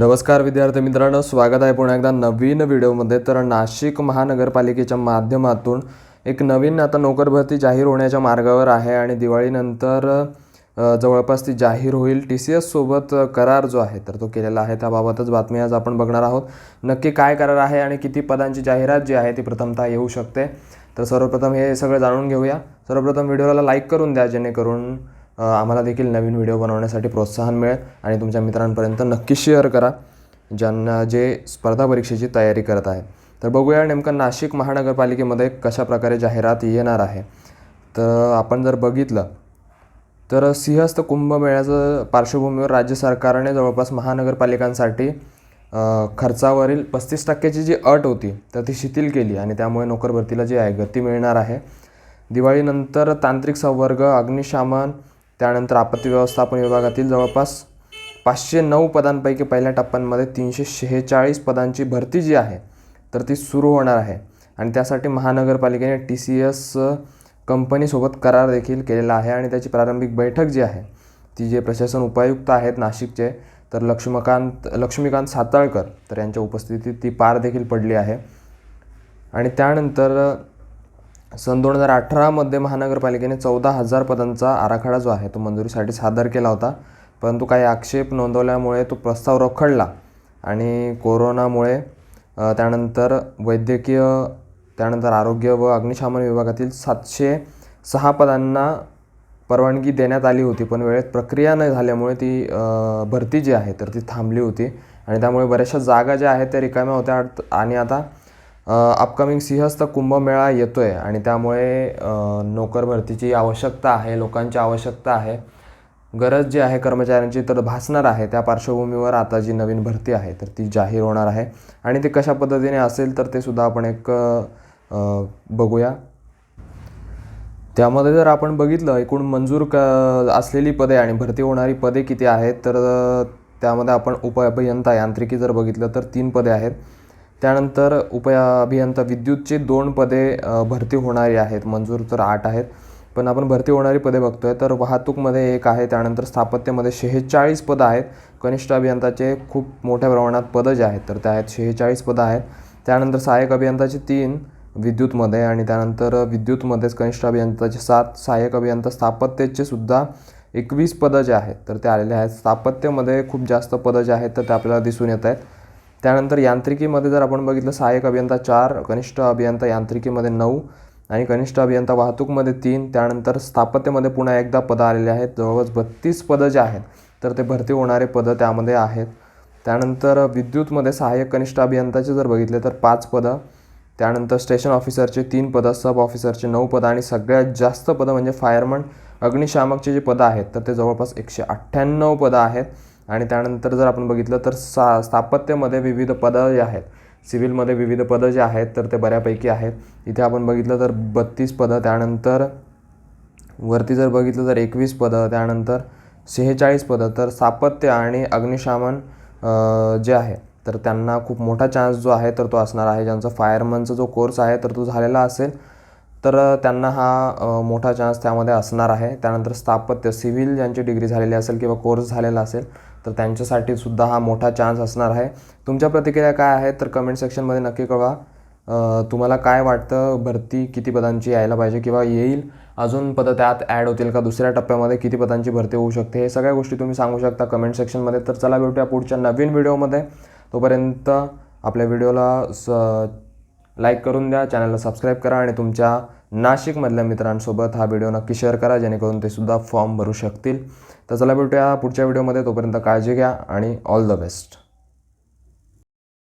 नमस्कार विद्यार्थी मित्रांनो स्वागत आहे पुन्हा एकदा नवीन व्हिडिओमध्ये. तर नाशिक महानगरपालिकेच्या माध्यमातून एक नवीन आता नोकर भरती जाहीर होण्याच्या मार्गावर आहे आणि दिवाळीनंतर जवळपास ती जाहीर होईल. टी सी एससोबत करार जो आहे तर तो केलेला आहे. त्याबाबतच बातमी आज आपण बघणार आहोत. नक्की काय करार आहे आणि किती पदांची जाहिरात जी आहे ती प्रथमतः येऊ शकते. तर सर्वप्रथम हे सगळं जाणून घेऊया. सर्वप्रथम व्हिडिओला लाईक करून द्या जेणेकरून आम्हाला देखील नवीन व्हिडिओ बनवण्यासाठी प्रोत्साहन मिळेल आणि तुमच्या मित्रांपर्यंत नक्की शेअर करा ज्यांना जे स्पर्धा परीक्षेची तयारी करत आहे. तर बघूया नेमकं नाशिक महानगरपालिकेमध्ये कशा प्रकारे जाहिरात येणार आहे. तर आपण जर बघितलं तर सिंहस्थ कुंभमेळ्याचं पार्श्वभूमीवर राज्य सरकारने जवळपास महानगरपालिकांसाठी खर्चावरील पस्तीस टक्क्याची जी अट होती तर ती शिथिल केली आणि त्यामुळे नोकरभरतीला जी आहे गती मिळणार आहे. दिवाळीनंतर तांत्रिक संवर्ग अग्निशामन त्यानंतर आपत्ती व्यवस्थापन विभागातील जवळपास पाचशे नऊ पदांपैकी पहिल्या टप्प्यांमध्ये तीनशे शेहेचाळीस पदांची भरती जी आहे तर ती सुरू होणार आहे. आणि त्यासाठी महानगरपालिकेने टी सी एस कंपनीसोबत करार देखील केलेला आहे आणि त्याची प्रारंभिक बैठक जी आहे ती जे प्रशासन उपायुक्त आहेत नाशिकचे तर लक्ष्मीकांत लक्ष्मीकांत साताळकर तर यांच्या उपस्थितीत ती पार देखील पडली आहे. आणि त्यानंतर सन दोन हजार अठरामध्ये महानगरपालिकेने चौदा हजार पदांचा आराखडा जो आहे तो मंजुरीसाठी सादर केला होता. परंतु काही आक्षेप नोंदवल्यामुळे तो प्रस्ताव रखडला आणि कोरोनामुळे त्यानंतर वैद्यकीय त्यानंतर आरोग्य व अग्निशमन विभागातील सातशे सहा पदांना परवानगी देण्यात आली होती पण वेळेत प्रक्रिया न झाल्यामुळे ती भरती जी आहे तर ती थांबली होती. आणि त्यामुळे बऱ्याचशा जागा ज्या आहेत त्या रिकाम्या होत्या. आणि आता अपकमिंग सिंहस्थ कुंभमेळा येतो आहे आणि त्यामुळे नोकर भरतीची आवश्यकता आहे लोकांची आवश्यकता आहे. गरज जी आहे कर्मचाऱ्यांची तर भासणार आहे. त्या पार्श्वभूमीवर आता जी नवीन भरती आहे तर ती जाहीर होणार आहे. आणि ती कशा पद्धतीने असेल तर ते सुद्धा आपण एक बघूया. त्यामध्ये जर आपण बघितलं एकूण मंजूर क असलेली पदे आणि भरती होणारी पदे किती आहेत तर त्यामध्ये आपण उप अभियंता यांत्रिकी जर बघितलं तर तीन पदे आहेत. त्यानंतर उपया अभियंता विद्युतची दोन पदे भरती होणारी आहेत. मंजूर तर आठ आहेत. पण आपण भरती होणारी पदे बघतोय तर वाहतूकमध्ये एक आहे त्यानंतर स्थापत्यामध्ये शेहेचाळीस पदं आहेत. कनिष्ठ अभियंताचे खूप मोठ्या प्रमाणात पदं जे आहेत तर त्या आहेत शेहेचाळीस पदं आहेत. त्यानंतर सहाय्यक अभियंताचे तीन विद्युतमध्ये आणि त्यानंतर विद्युतमध्येच कनिष्ठ अभियंताचे सात सहाय्यक अभियंता स्थापत्याचे सुद्धा एकवीस पदं जे आहेत तर ते आलेले आहेत. स्थापत्यमध्ये खूप जास्त पदं जे आहेत तर ते आपल्याला दिसून येत आहेत. त्यानंतर यांत्रिकीमध्ये जर आपण बघितलं सहाय्यक अभियंता चार कनिष्ठ अभियंता यांत्रिकीमध्ये नऊ आणि कनिष्ठ अभियंता वाहतूकमध्ये तीन त्यानंतर स्थापत्यमध्ये पुन्हा एकदा पदं आलेले आहेत. जवळपास बत्तीस पदं जे आहेत तर ते भरती होणारे पदं त्यामध्ये आहेत. त्यानंतर विद्युतमध्ये सहाय्यक कनिष्ठ अभियंताचे जर बघितले तर पाच पदं. त्यानंतर स्टेशन ऑफिसरचे तीन पदं सब ऑफिसरचे नऊ पदं आणि सगळ्यात जास्त पदं म्हणजे फायरमन अग्निशामकचे जे पदं आहेत तर ते जवळपास एकशे अठ्ठ्याण्णव पदं आहेत. आणि त्यानंतर जर आपण बघितलं तर सा स्थापत्यमध्ये विविध पदं जे आहेत सिव्हिलमध्ये विविध पदं जे आहेत तर ते बऱ्यापैकी आहेत. इथे आपण बघितलं तर बत्तीस पदं त्यानंतर वरती जर बघितलं तर एकवीस पदं त्यानंतर सेहेचाळीस पदं तर स्थापत्य आणि अग्निशामन जे आहे तर त्यांना खूप मोठा चान्स जो आहे तर तो असणार आहे. ज्यांचा फायरमनचा जो कोर्स आहे तर तो झालेला असेल तर त्यांना हा मोठा चान्स त्यामध्ये असणार आहे. त्यानंतर स्थापत्य सिव्हिल ज्यांची डिग्री झालेली असेल किंवा कोर्स झालेला असेल तर त्यांच्यासाठी सुद्धा हा मोठा चान्स असणार आहे. तुमच्या प्रतिक्रिया काय आहेत? तर कमेंट सेक्शनमध्ये नक्की कळवा. तुम्हाला काय वाटतं? भरती किती पदांची यायला पाहिजे किंवा येईल? अजून पदं त्यात ॲड होतील का? दुसऱ्या टप्प्यामध्ये किती पदांची भरती होऊ शकते? हे सगळ्या गोष्टी तुम्ही सांगू शकता कमेंट सेक्शनमध्ये तर चला भेटूया पुढच्या नवीन व्हिडिओमध्ये तोपर्यंत आपल्या व्हिडिओला स लाईक करून द्या. चॅनलला सबस्क्राईब करा आणि तुमच्या नाशिकमधल्या मित्रांसोबत हा व्हिडिओ नक्की शेअर करा जेणेकरून ते सुद्धा फॉर्म भरू शकतील. तर चला भेटूया पुढच्या व्हिडिओमध्ये. तोपर्यंत काळजी घ्या आणि ऑल द बेस्ट